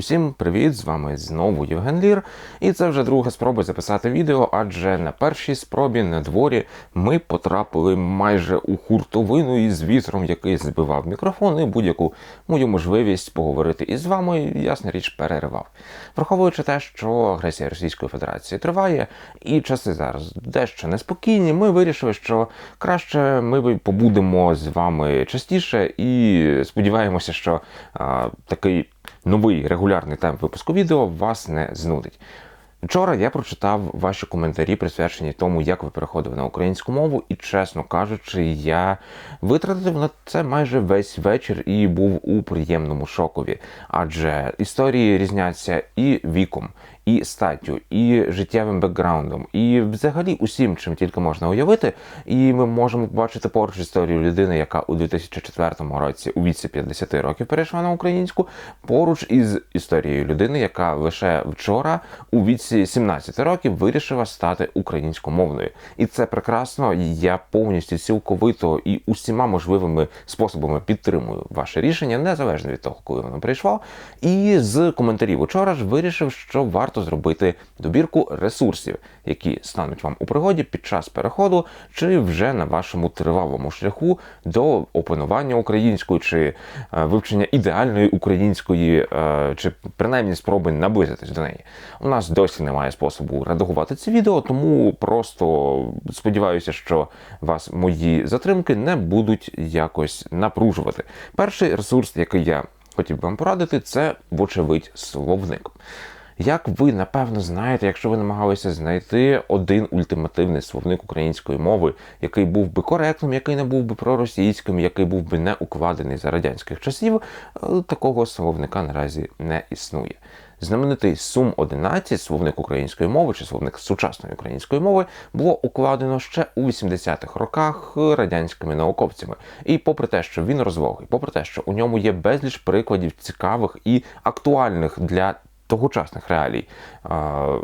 Усім привіт! З вами знову Євген Лір, і це вже друга спроба записати відео, адже на першій спробі на дворі ми потрапили майже у хуртовину із вітром, який збивав мікрофон, і будь-яку мою можливість поговорити із вами, ясна річ, переривав. Враховуючи те, що агресія Російської Федерації триває, і часи зараз дещо неспокійні, ми вирішили, що краще ми побудемо з вами частіше і сподіваємося, що а, такий новий регулярний темп випуску відео вас не знудить. Вчора я прочитав ваші коментарі, присвячені тому, як ви переходили на українську мову, і, чесно кажучи, я витратив на це майже весь вечір і був у приємному шокові. Адже історії різняться і віком, і статтю, і життєвим бекграундом, і взагалі усім, чим тільки можна уявити. І ми можемо побачити поруч історію людини, яка у 2004 році у віці 50 років перейшла на українську, поруч із історією людини, яка лише вчора у віці 17 років вирішила стати українськомовною. І це прекрасно. Я повністю цілковито і усіма можливими способами підтримую ваше рішення, незалежно від того, коли воно прийшло. І з коментарів учора ж вирішив, що варто зробити добірку ресурсів, які стануть вам у пригоді під час переходу, чи вже на вашому тривалому шляху до опанування української, чи е, вивчення ідеальної української, е, чи принаймні спроби наблизитись до неї. У нас досі немає способу редагувати це відео, тому просто сподіваюся, що вас мої затримки не будуть якось напружувати. Перший ресурс, який я хотів би вам порадити, це, вочевидь, словник. Як ви напевно знаєте, якщо ви намагалися знайти один ультимативний словник української мови, який був би коректним, який не був би проросійським, який був би не укладений за радянських часів, е, такого словника наразі не існує. Знаменитий Сум 11 словник української мови чи словник сучасної української мови було укладено ще у 80-х роках радянськими науковцями. І попри те, що він розлогий, попри те, що у ньому є безліч прикладів цікавих і актуальних для тогочасних реалій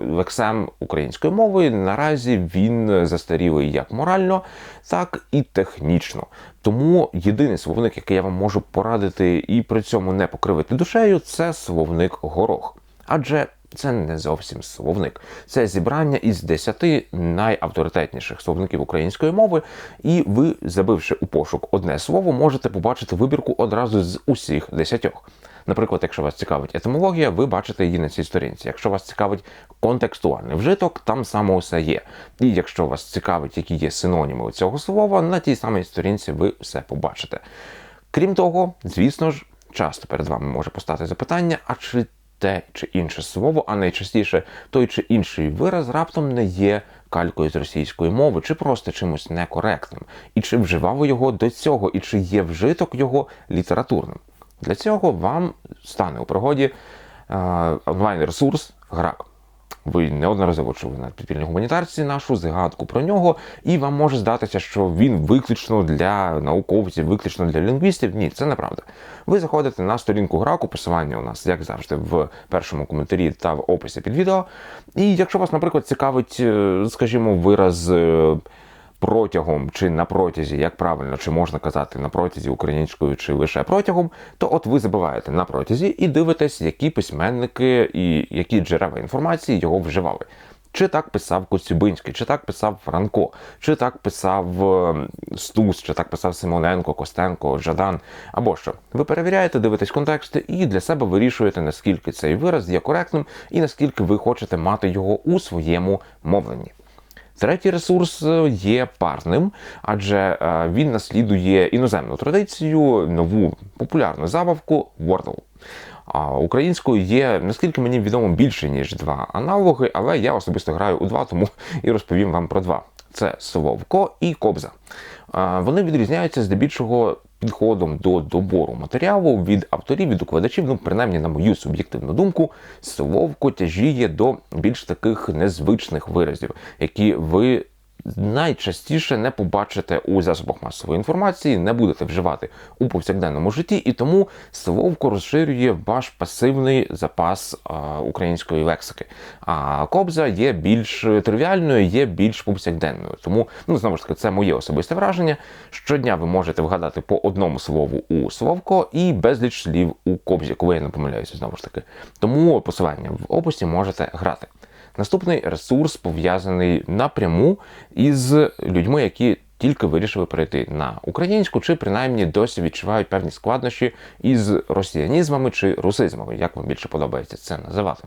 лексем української мови наразі він застарілий як морально, так і технічно. Тому єдиний словник, який я вам можу порадити і при цьому не покривити душею, це словник горох. Адже це не зовсім словник, це зібрання із 10 найавторитетніших словників української мови, і ви, забивши у пошук одне слово, можете побачити вибірку одразу з усіх десятьох. Наприклад, якщо вас цікавить етимологія, ви бачите її на цій сторінці. Якщо вас цікавить контекстуальний вжиток, там саме усе є. І якщо вас цікавить, які є синоніми цього слова, на тій самій сторінці ви все побачите. Крім того, звісно ж, часто перед вами може постати запитання, а чи те чи інше слово, а найчастіше той чи інший вираз раптом не є калькою з російської мови, чи просто чимось некоректним, і чи вживав його до цього, і чи є вжиток його літературним. Для цього вам стане у пригоді онлайн-ресурс Грак. Ви неодноразово чули на підпільній гуманітарці нашу згадку про нього, і вам може здатися, що він виключно для науковців, виключно для лінгвістів. Ні, це неправда. Ви заходите на сторінку граку, посилання у нас, як завжди, в першому коментарі та в описі під відео. І якщо вас, наприклад, цікавить, е, скажімо, вираз. Е, протягом чи на протязі, як правильно, чи можна казати на протязі українською, чи лише протягом, то от ви забуваєте на протязі і дивитесь, які письменники і які джерела інформації його вживали. Чи так писав Коцюбинський, чи так писав Франко, чи так писав ем, Стус, чи так писав Симоненко, Костенко, Жадан або що. Ви перевіряєте, дивитесь контексти і для себе вирішуєте, наскільки цей вираз є коректним і наскільки ви хочете мати його у своєму мовленні. Третій ресурс е, є парним, адже е, він наслідує іноземну традицію, нову популярну забавку Wordle. А українською є, наскільки мені відомо, більше ніж два аналоги, але я особисто граю у два, тому і розповім вам про два. Це Соловко і Кобза. Вони відрізняються здебільшого підходом до добору матеріалу від авторів, від укладачів, ну принаймні, на мою суб'єктивну думку, Словко тяжіє до більш таких незвичних виразів, які ви найчастіше не побачите у засобах масової інформації, не будете вживати у повсякденному житті, і тому Словко розширює ваш пасивний запас а, української лексики. А кобза є більш тривіальною, є більш повсякденною. Тому, ну знову ж таки, це моє особисте враження. Щодня ви можете вгадати по одному слову у Словко і безліч слів у кобзі, коли я не помиляюся, знову ж таки. Тому посилання в описі можете грати. Наступний ресурс пов'язаний напряму із людьми, які тільки вирішили перейти на українську, чи принаймні досі відчувають певні складнощі із росіянізмами чи русизмами, як вам більше подобається це називати.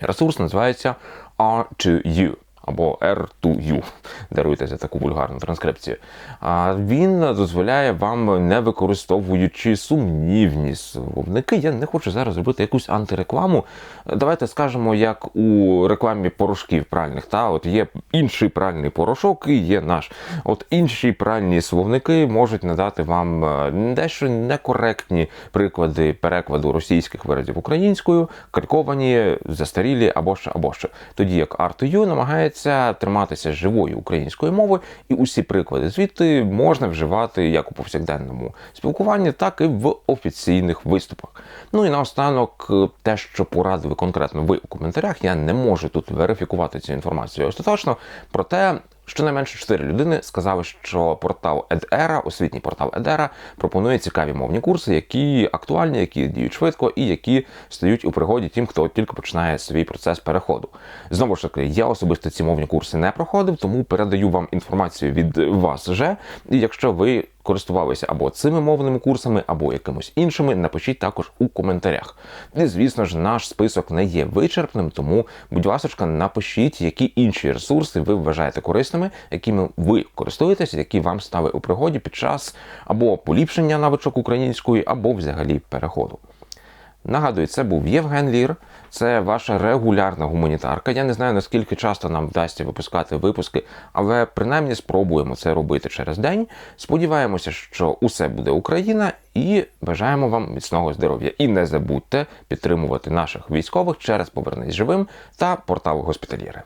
Ресурс називається R2U або R2U. Даруйте за таку вульгарну транскрипцію. А він дозволяє вам, не використовуючи сумнівні словники. Я не хочу зараз робити якусь антирекламу. Давайте скажемо, як у рекламі порошків пральних. Та от є інший пральний порошок і є наш. От інші пральні словники можуть надати вам е, дещо некоректні приклади перекладу російських виразів українською, кальковані, застарілі або ще або ще. Тоді як R2U намагається триматися живої української мови, і усі приклади звідти можна вживати як у повсякденному спілкуванні, так і в офіційних виступах. Ну і наостанок, е, те, що порадили конкретно ви у коментарях, я не можу тут верифікувати цю інформацію остаточно, проте. Щонайменше чотири людини сказали, що портал Едера, освітній портал Едера, пропонує цікаві мовні курси, які актуальні, які діють швидко і які стають у пригоді тим, хто тільки починає свій процес переходу. Знову ж таки, я особисто ці мовні курси не проходив, тому передаю вам інформацію від вас вже. І якщо ви користувалися або цими мовними курсами, або якимось іншими, напишіть також у коментарях. І звісно ж, наш список не є вичерпним, тому, будь ласка, напишіть, які інші ресурси ви вважаєте корисними, якими ви користуєтесь, які вам стали у пригоді під час або поліпшення навичок української, або взагалі переходу. Нагадую, це був Євген Лір, це ваша регулярна гуманітарка. Я не знаю, наскільки часто нам вдасться випускати випуски, але принаймні спробуємо це робити через день. Сподіваємося, що усе буде Україна, і бажаємо вам міцного здоров'я. І не забудьте підтримувати наших військових через Повернись живим та портал Госпітальєри.